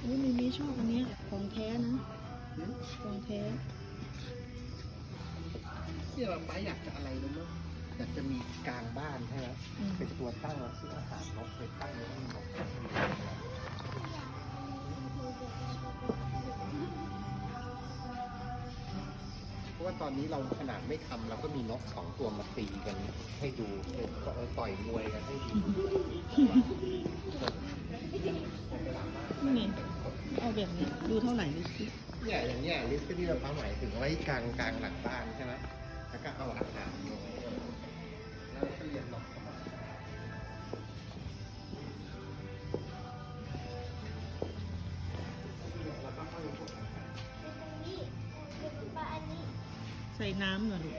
ชอบอันเนี้ยของแท้นะของแท้ที่เราไปอยากจะอะไรรู้ไหมอยากจะมีกลางบ้านใช่ไหมอืมเป็นตัวตั้งแล้วซื้ออาหารนกไปตั้งแล้วมีนกเพราะว่าตอนนี้เราขนาดไม่ทำเราก็มีนกสองตัวมาตีกันให้ดูเป็นต่อยมวยกันให้ดู นี่ไง เอาแบบนี้ดูเท่าไหร่ดูสิเนี่ยอย่างเนี้ยลิสต์ที่เราหมายถึงไว้กลางกลางหลังบ้านใช่ไหมแล้วก็เอาอาหารลงแล้วก็เลี้ยงนกเข้ามาแล้วก็ค่อยลงอาหารใส่น้ำหน่อยลูก